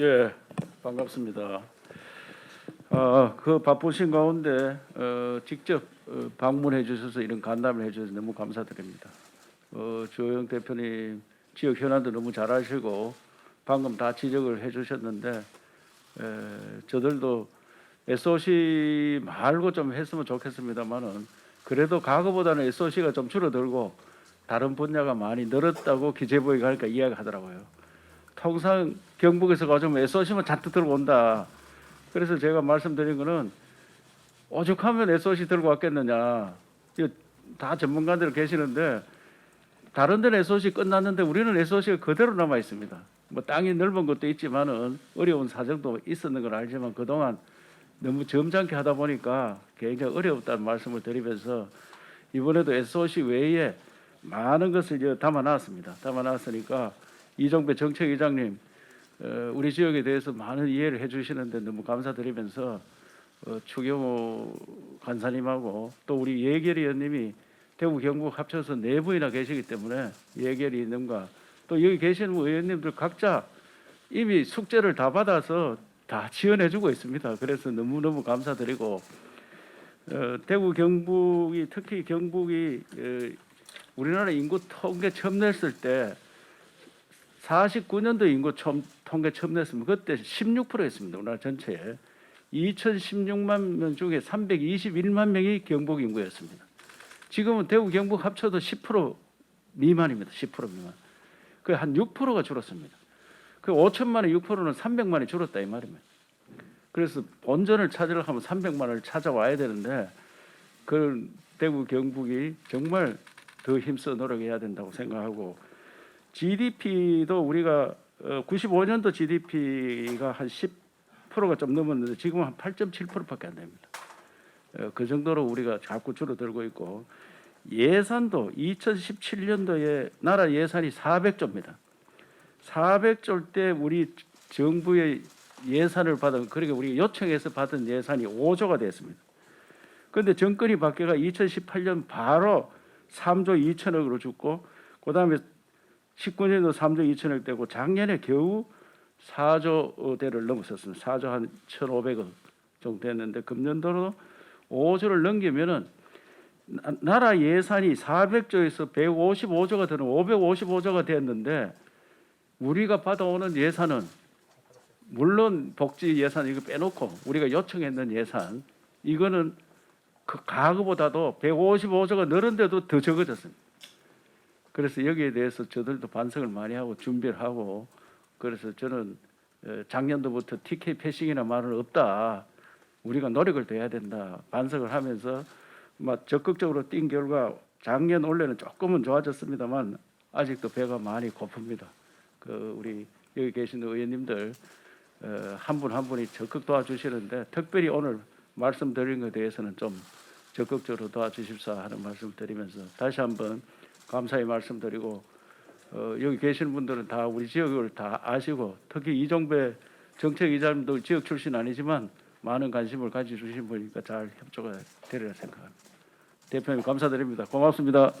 예, 반갑습니다. 어, 그 바쁘신 가운데 어, 직접 어, 방문해 주셔서 이런 간담을 해 주셔서 너무 감사드립니다. 어, 주호영 대표님 지역 현안도 너무 잘 아시고 방금 다 지적을 해 주셨는데 에, 저들도 SOC 말고 좀 했으면 좋겠습니다만은 그래도 과거보다는 SOC가 좀 줄어들고 다른 분야가 많이 늘었다고 기재부에 가니까 이야기하더라고요. 통상 경북에서 가져오면 SOC만 잔뜩 들어온다. 그래서 제가 말씀드린 거는 오죽하면 SOC 들고 왔겠느냐. 다 전문가들 계시는데 다른 데는 SOC 끝났는데 우리는 SOC가 그대로 남아 있습니다. 뭐 땅이 넓은 것도 있지만은 어려운 사정도 있었는 걸 알지만 그동안 너무 점잖게 하다 보니까 굉장히 어려웠다는 말씀을 드리면서 이번에도 SOC 외에 많은 것을 이제 담아놨습니다. 담아놨으니까 이종배 정책위장님 어, 우리 지역에 대해서 많은 이해를 해주시는데 너무 감사드리면서 어, 추경호 간사님하고 또 우리 예결 의원님이 대구 경북 합쳐서 네 분이나 계시기 때문에 예결 의원님과 또 여기 계시는 의원님들 각자 이미 숙제를 다 받아서 다 지원해주고 있습니다. 그래서 너무 너무 감사드리고 어, 대구 경북이 특히 경북이 어, 우리나라 인구 통계 처음 냈을 때 49년도 인구 처음 통계 처음 냈으면 그때 16%였습니다. 우리나라 전체에 2,016만 명 중에 321만 명이 경북 인구였습니다. 지금은 대구 경북 합쳐도 10% 미만입니다. 10% 미만. 그 한 6%가 줄었습니다. 그 5천만의 6%는 300만이 줄었다 이 말입니다. 그래서 본전을 찾으려 하면 300만을 찾아와야 되는데 그 대구 경북이 정말 더 힘써 노력해야 된다고 생각하고 GDP도 우리가 95년도 GDP가 한 10%가 좀 넘었는데 지금은 한 8.7%밖에 안 됩니다. 어, 그 정도로 우리가 자꾸 줄어들고 있고 예산도 2017년도에 나라 예산이 400조입니다. 400조일 때 우리 정부의 예산을 받은 그러니까 우리 요청해서 받은 예산이 5조가 됐습니다. 그런데 정권이 바뀌가 2018년 바로 3조 2천억으로 죽고 그다음에 19년도 3조 2천억 되고 작년에 겨우 4조 대를 넘었었습니다. 4조 한 1,500억 정도 됐는데 금년도로 5조를 넘기면은 나- 나라 예산이 400조에서 155조가 되는 555조가 됐는데 우리가 받아오는 예산은 물론 복지 예산 이거 빼놓고 우리가 요청했는 예산 이거는 그 과거보다도 155조가 늘은데도 더 적어졌습니다. 그래서 여기에 대해서 저들도 반성을 많이 하고 준비를 하고 그래서 저는 어, 작년도부터 TK 패싱이나 말은 없다. 우리가 노력을 더 해야 된다. 반성을 하면서 막 적극적으로 뛴 결과 작년 올해는 조금은 좋아졌습니다만 아직도 배가 많이 고픕니다. 그 우리 여기 계시는 의원님들 어, 한분한 분이 적극 도와주시는데 특별히 오늘 말씀드린 것에 대해서는 좀 적극적으로 도와주십사 하는 말씀을 드리면서 다시 한번 감사의 말씀드리고 어, 여기 계시는 분들은 다 우리 지역을 다 아시고 특히 이종배 정책이사님도 지역 출신 아니지만 많은 관심을 가져주신 분이니까 잘 협조가 되리라 생각합니다. 대표님 감사드립니다. 고맙습니다.